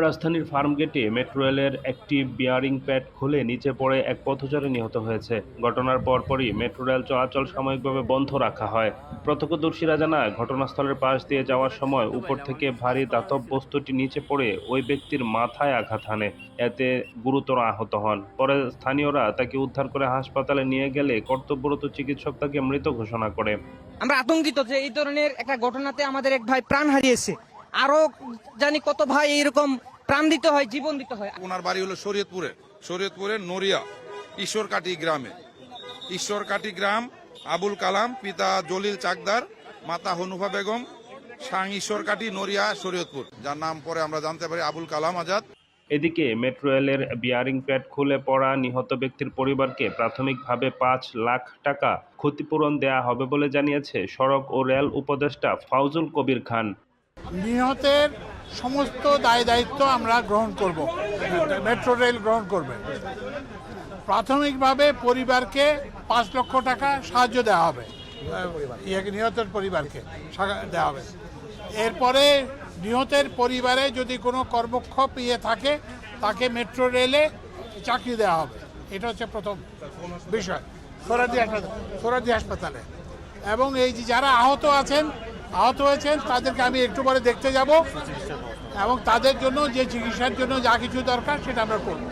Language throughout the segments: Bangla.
রাজধানীর ফার্মগেটে মেট্রো রেলের একটি বিয়ারিং প্যাড খুলে নিচে পড়ে এক পথচারী নিহত হয়েছে। ঘটনার পরপরই মেট্রো রেল চলাচল সাময়িকভাবে বন্ধ রাখা হয়। প্রত্যক্ষদর্শীরা জানায়, ঘটনাস্থলের পাশ দিয়ে যাওয়ার সময় উপর থেকে ভারী দাতব বস্তুটি নিচে পড়ে ওই ব্যক্তির মাথায় আঘাত হানে। এতে গুরুতর আহত হন। পরে স্থানীয়রা তাকে উদ্ধার করে হাসপাতালে নিয়ে গেলে কর্তব্যরত চিকিৎসক তাকে মৃত ঘোষণা করে। আমরা আতঙ্কিত যে এই ধরনের একটা ঘটনাতে আমাদের এক ভাই প্রাণ হারিয়েছে। আরও জানি কত ভাই এরকম প্রাণ দিতে হয় জীবন দিতে হয়। ওনার বাড়ি হলো শরীয়তপুরে। শরীয়তপুরের নড়িয়া ঈশ্বরকাটি গ্রামে। ঈশ্বরকাটি গ্রাম আবুল কালাম পিতা জলিল চাকদার মাতা হনুফা বেগম সাং ঈশ্বরকাটি নড়িয়া শরীয়তপুর। যার নাম পরে আমরা জানতে পারি আবুল কালাম আজাদ। এদিকে মেট্রো রেলের বিয়ারিং প্যাড খুলে পড়া নিহত ব্যক্তির পরিবারকে প্রাথমিকভাবে পাঁচ লাখ টাকা ক্ষতিপূরণ দেয়া হবে বলে জানিয়েছে সড়ক ও রেল উপদেষ্টা ফাউজুল কবির খান। নিহতের সমস্ত দায় দায়িত্ব আমরা গ্রহণ করব। মেট্রো রেল গ্রহণ করবে। প্রাথমিকভাবে পরিবারকে পাঁচ লক্ষ টাকা সাহায্য দেওয়া হবে। নিহতের পরিবারকে দেওয়া হবে। এরপরে নিহতের পরিবারে যদি কোনো কর্মক্ষোভ ইয়ে থাকে, তাকে মেট্রো রেলে চাকরি দেওয়া হবে। এটা হচ্ছে প্রথম বিষয়। সোরাদি হাসপাতাল সোরাদি হাসপাতালে। এবং এই যে যারা আহত আছেন আহত হয়েছেন তাদেরকে আমি একটু পরে দেখতে যাব এবং তাদের জন্য যে চিকিৎসার জন্য যা কিছু দরকার সেটা আমরা করব।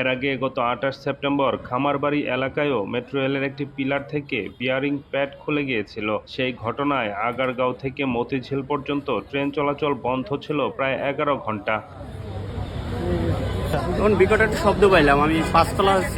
এর আগে গত আঠাশ সেপ্টেম্বর খামারবাড়ি এলাকায়ও মেট্রো রেলের একটি পিলার থেকে বিয়ারিং প্যাড খুলে গিয়েছিল। সেই ঘটনায় আগারগাঁও থেকে মতিঝিল পর্যন্ত ট্রেন চলাচল বন্ধ ছিল প্রায় এগারো ঘণ্টা। তখন বিকট একটা শব্দ পাইলাম আমি পাঁচতলা ছিলাম।